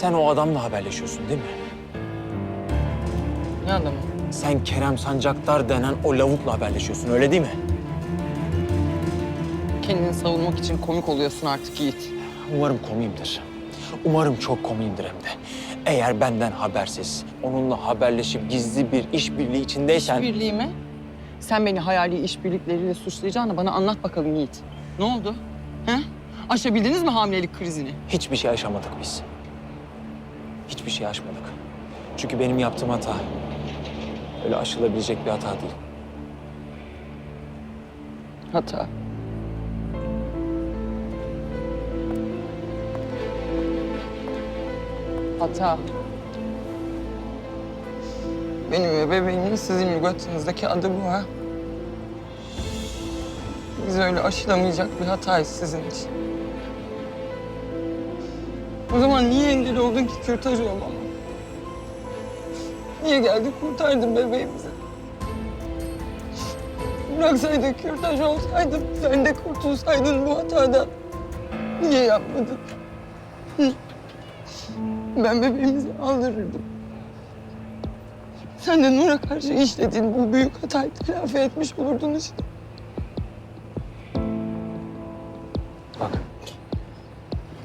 Sen o adamla haberleşiyorsun değil mi? Ne adamı? Sen Kerem Sancaktar denen o lavukla haberleşiyorsun öyle değil mi? Kendini savunmak için komik oluyorsun artık Yiğit. Umarım komiyimdir. Umarım çok komiyimdir hem de. Eğer benden habersiz, onunla haberleşip gizli bir işbirliği içindeysen... İşbirliği mi? Sen beni hayali işbirlikleriyle suçlayacağını bana anlat bakalım Yiğit. Ne oldu? He? Aşabildiniz mi hamilelik krizini? Hiçbir şey aşamadık biz. Hiçbir şey aşmadık. Çünkü benim yaptığım hata öyle aşılabilecek bir hata değil. Hata. Hata. Benim ve bebeğimin sizin lügatınızdaki adı bu ha. Biz öyle aşılamayacak bir hatayız sizin için. O zaman niye engel oldun ki kürtaj olmama? Niye geldin kurtardın bebeğimizi? Bıraksaydın kürtaj olsaydın, sen de kurtulsaydın bu hatadan. Niye yapmadın? Ben bebeğimizi aldırırdım. Sen de Nur'a karşı işlediğin bu büyük hatayı telafi etmiş olurdun işte. Bak.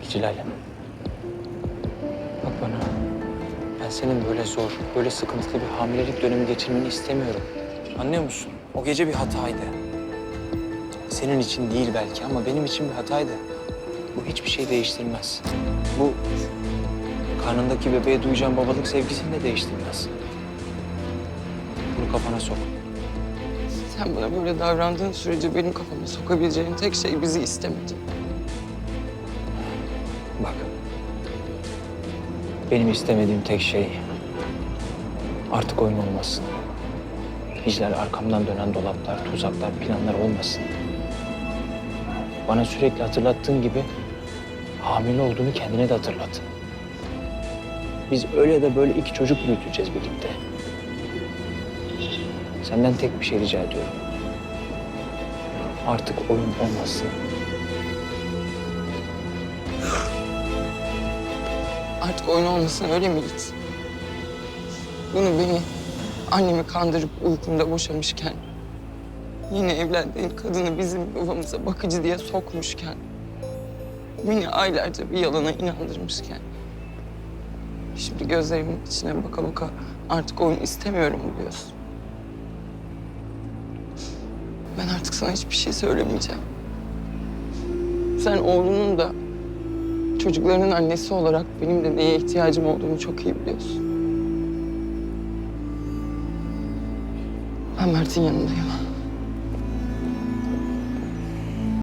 Cilal'le. Bana. Ben senin böyle zor, böyle sıkıntılı bir hamilelik dönemi geçirmeni istemiyorum. Anlıyor musun? O gece bir hataydı. Senin için değil belki ama benim için bir hataydı. Bu hiçbir şey değiştirmez. Bu karnındaki bebeğe duyacağın babalık sevgisini de değiştirmez. Bunu kafana sok. Sen bana böyle davrandığın sürece benim kafama sokabileceğin tek şey bizi istemedi. Bak. Benim istemediğim tek şey artık oyun olmasın. Hicler arkamdan dönen dolaplar, tuzaklar, planlar olmasın. Bana sürekli hatırlattığın gibi hamile olduğunu kendine de hatırlat. Biz öyle de böyle iki çocuk büyüteceğiz birlikte. Senden tek bir şey rica ediyorum. Artık oyun olmasın. Artık oyun olmasın öyle mi Yiğit? Bunu beni annemi kandırıp uykumda boşamışken... ...yine evlendiğin kadını bizim yuvamıza bakıcı diye sokmuşken... ...beni aylarca bir yalana inandırmışken... ...şimdi gözlerimin içine baka baka artık oyun istemiyorum diyorsun. Ben artık sana hiçbir şey söylemeyeceğim. Sen oğlunun da çocuklarının annesi olarak benim de neye ihtiyacım olduğunu çok iyi biliyorsun. Ben Mert'in yanındayım.